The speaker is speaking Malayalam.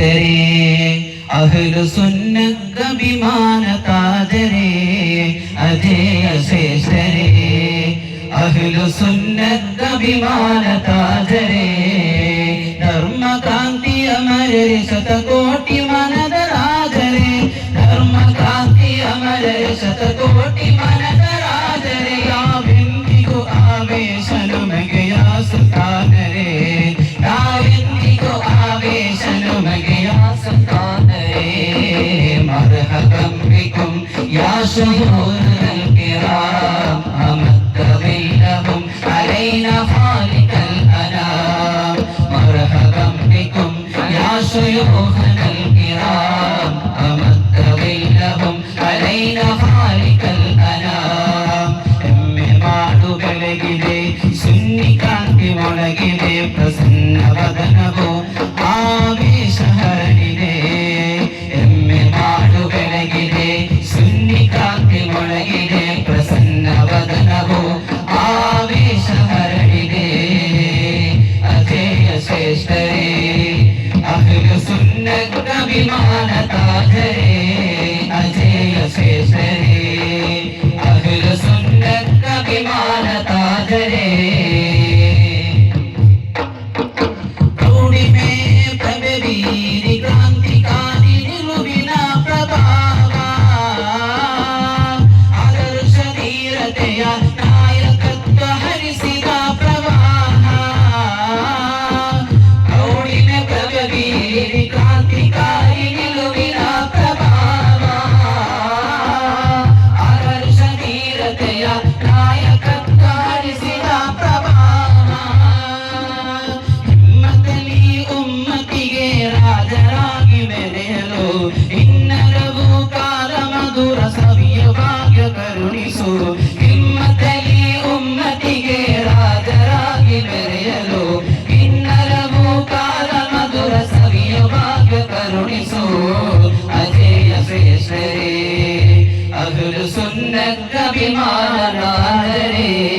മനുഷ്യരെ അഹ്ലു സുന്നഭിമാന കാതരെ അതേ അശേഷരെ അഹ്ലു സുന്നഭിമാന കാതരെ ധർമ്മകാന്തി അമരരെ ശതകോട്ടി മനതരാധരെ ധർമ്മകാന്തി അമരരെ ശതകോട്ടി മനതരാധരെ ആ ബിന്ദിഗു ആവേശന بأمركم يا شيوخنا الكرام أمت ظلهم علينا خالق الأنام مرحبا بكم يا شيوخنا الكرام ಕಾಂತಿ ಮೊಳಗಿದೆ ಪ್ರಸನ್ನ ವದನವು ಆವೇಶ ಹರಡಿದೆ ಅಜೇಯ ಶ್ರೇಷ್ಠರೇ ಅಹ್ಲು ಸುನ್ನತ ವಿಮಾನ ತಾಜರೇ અભિમાન રે